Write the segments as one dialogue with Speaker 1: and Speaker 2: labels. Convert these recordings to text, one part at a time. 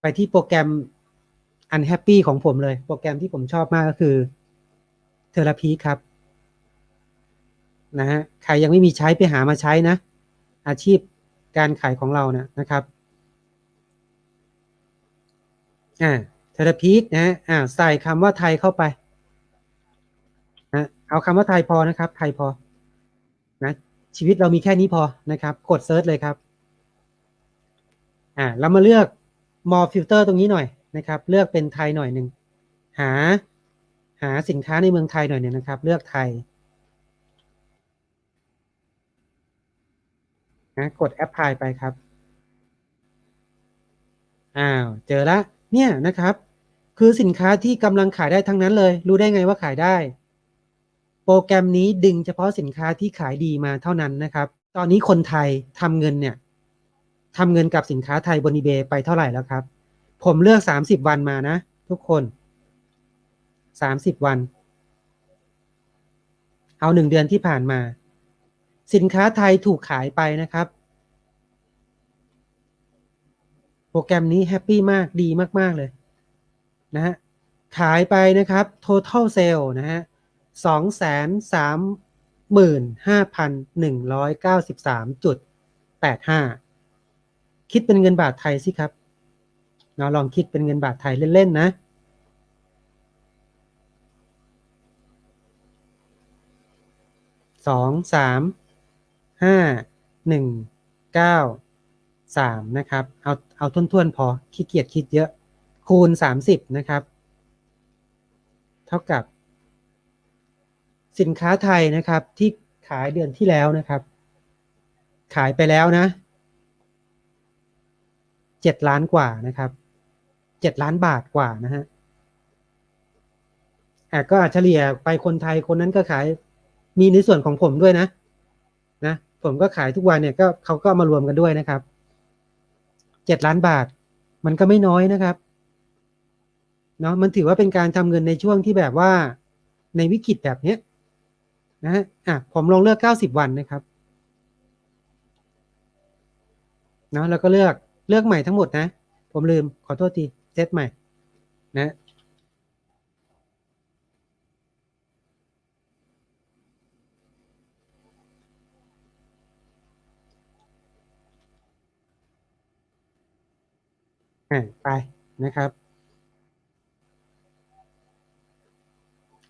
Speaker 1: ไปที่โปรแกรมอันแฮปปี้ของผมเลย โปรแกรมที่ผมชอบมากก็คือเทอราพีครับนะฮะใครยังไม่มีใช้ไปหามาใช้นะ อาชีพการขายของเรานะนะครับอ่าเทอราพีนะฮะอ่าใส่คำว่าไทยเข้าไปนะเอาคำว่าไทยพอนะครับ ไทยพอนะชีวิตเรามีแค่นี้พอนะครับ กดเซิร์ชเลยครับอ่าเรามาเลือก more filter ตรงนี้หน่อยนะครับ เลือกเป็นไทยหน่อยหนึ่งหาหาสินค้าในเมืองไทยหน่อยหนึ่งนะครับ เลือกไทยนะกด apply ไปครับอ้าวเจอละเนี่ยนะครับ คือสินค้าที่กำลังขายได้ทั้งนั้นเลย รู้ได้ไงว่าขายได้ โปรแกรมนี้ดึงเฉพาะสินค้าที่ขายดีมาเท่านั้นนะครับ ตอนนี้คนไทยทำเงินเนี่ย ทำเงินกับสินค้าไทยบน eBay ไปเท่าไหร่แล้วครับ ผมเลือก30วันมานะ ทุกคน30วัน เอาหนึ่งเดือนที่ผ่านมา สินค้าไทยถูกขายไปนะครับ โปรแกรมนี้แฮปปี้มากดีมาก ๆ เลยนะฮะขายไปนะครับ total sale นะฮะสองแสนสามหมื่นห้าพันหนึ่งร้อยเก้าสิบสามจุดแปดห้า คิดเป็นเงินบาทไทยสิครับเราลองคิดเป็นเงินบาทไทยเล่น ๆ นะสองสามห้าหนึ่งเก้าสามนะครับ เอาเอาทุนๆพอขี้เกียจคิดเยอะคูณสามสิบนะครับ เท่ากับ สินค้าไทยนะครับที่ขายเดือนที่แล้วนะครับ ขายไปแล้วนะ จ็ดล้านกว่านะครับเจ็ดล้านบาทกว่านะฮะอะก็เฉลี่ยไปคนไทยคนนั้นก็ขายมีในส่วนของผมด้วยนะ นะ ผมก็ขายทุกวันเนี่ยก็เขาก็มารวมกันด้วยนะครับเจ็ดล้านบาท มันก็ไม่น้อยนะครับเนาะมันถือว่าเป็นการทำเงินในช่วงที่แบบว่าในวิกฤตแบบเนี้ยนะฮะอะผมลองเลือกเก้าสิบวันนะครับเนาะแล้วก็เลือก เลือกใหม่ทั้งหมดนะ ผมลืมขอโทษทีเซตใหม่นะไปนะครับ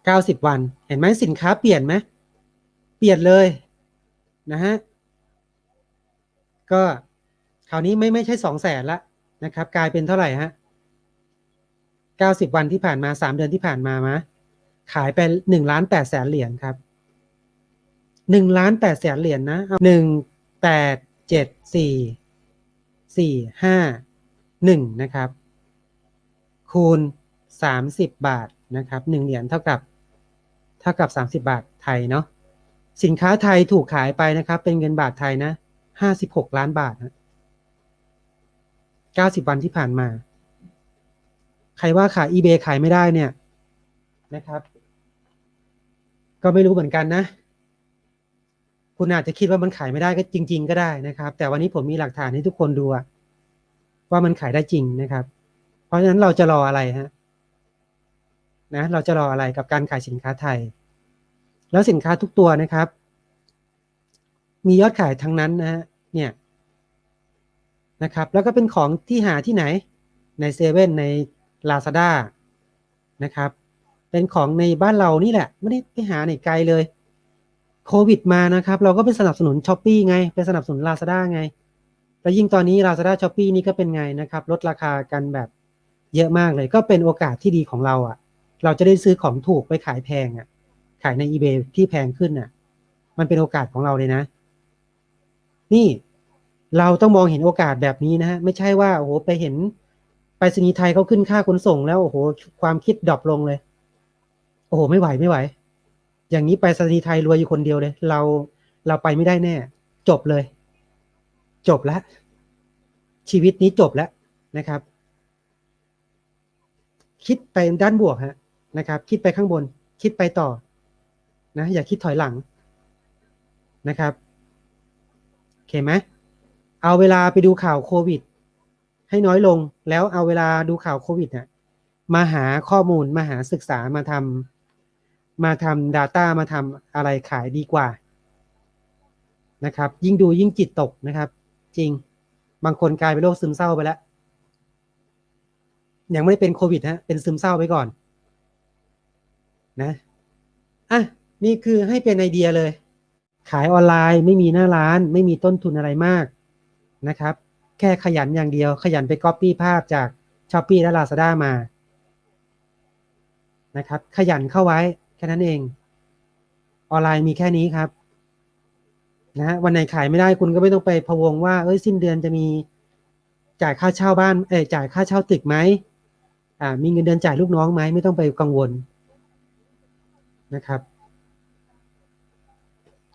Speaker 1: เก้าสิบวัน เห็นไหมสินค้าเปลี่ยนไหม เปลี่ยนเลยนะฮะ ก็ คราวนี้ไม่ไม่ใช่สองแสนละนะครับ กลายเป็นเท่าไหร่ฮะเก้าสิบวันที่ผ่านมาสามเดือนที่ผ่านมามะขายไปหนึ่งล้านแปดแสนเหรียญครับหนึ่งล้านแปดแสนเหรียญนะหนึ่งแปดเจ็ดสี่สี่ห้าหนึ่งนะครับ คูณสามสิบบาทนะครับหนึ่งเหรียญเท่ากับเท่ากับสามสิบาทไทยเนาะสินค้าไทยถูกขายไปนะครับ เป็นเงินบาทไทยนะห้าสิบหกล้านบาทนะ เก้าสิบวันที่ผ่านมา ใครว่าขาย eBay ขายไม่ได้เนี่ยนะครับ ก็ไม่รู้เหมือนกันนะ คุณอาจจะคิดว่ามันขายไม่ได้ก็จริง ๆ ก็ได้นะครับ แต่วันนี้ผมมีหลักฐานให้ทุกคนดูว่ามันขายได้จริงนะครับ เพราะฉะนั้นเราจะรออะไรฮะนะเราจะรออะไรกับการขายสินค้าไทย แล้วสินค้าทุกตัวนะครับ มียอดขายทั้งนั้นนะฮะเนี่ย นะครับ แล้วก็เป็นของที่หาที่ไหนในเซเว่นใน Lazada นะครับ เป็นของในบ้านเรานี่แหละ ไม่ได้ไปหาไหนไกลเลยโควิดมานะครับ เราก็ไปสนับสนุนช้อปปีไงไปสนับสนุน Lazada ไง แล้วยิ่งตอนนี้ Lazada ช้อปปีนี่ก็เป็นไงนะครับ ลดราคากันแบบเยอะมากเลย ก็เป็นโอกาสที่ดีของเราอะ่ะ เราจะได้ซื้อของถูกไปขายแพงอะ่ะ ขายใน eBay ที่แพงขึ้นอะ มันเป็นโอกาสของเราเลยนะ นี่ เราต้องมองเห็นโอกาสแบบนี้นะฮะไม่ใช่ว่าโอ้โหไปเห็นไปรษณีย์ไทยเขาขึ้นค่าขนส่งแล้วโอ้โหความคิดดรอปลงเลย โอ้โหไม่ไหวไม่ไหว อย่างนี้ไปรษณีย์ไทยรวยอยู่คนเดียวเลย เราเราไปไม่ได้แน่ จบเลย จบแล้วชีวิตนี้จบแล้วนะครับ คิดไปด้านบวกฮะนะครับ คิดไปข้างบน คิดไปต่อนะอย่าคิดถอยหลังนะครับโอเคไหม เอาเวลาไปดูข่าวโควิด ให้น้อยลงแล้วเอาเวลาดูข่าวโควิดเนี่ยมาหาข้อมูลมาหาศึกษามาทำมาทำ Data มาทำอะไรขายดีกว่านะครับ ยิ่งดูยิ่งจิตตกนะครับ จริงบางคนกลายเป็นโรคซึมเศร้าไปแล้ว ยังไม่ได้เป็นโควิดฮะเป็นซึมเศร้าไปก่อน นะอะนี่คือให้เป็นไอเดียเลย ขายออนไลน์ไม่มีหน้าร้าน ไม่มีต้นทุนอะไรมาก นะครับ แค่ขยันอย่างเดียว ขยันไปก๊อปปี้ภาพจากช้อปปี้และ Lazada มานะครับ ขยันเข้าไว้แค่นั้นเอง ออนไลน์มีแค่นี้ครับนะฮะวันไหนขายไม่ได้คุณก็ไม่ต้องไปพะวงว่าเอ้ยสิ้นเดือนจะมีจ่ายค่าเช่าบ้านเอ้จ่ายค่าเช่าตึกไหมอ่ามีเงินเดือนจ่ายลูกน้องไหมไม่ต้องไปกังวลนะครับ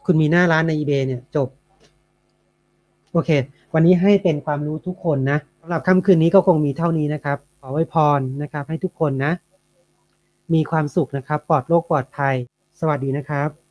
Speaker 1: คุณมีหน้าร้านใน eBay เนี่ยจบ โอเค วันนี้ให้เป็นความรู้ทุกคนนะสำหรับค่ำคืนนี้ก็คงมีเท่านี้นะครับ ขอไว้พรนะครับ ให้ทุกคนนะ มีความสุขนะครับ ปลอดโรคปลอดภัย สวัสดีนะครับ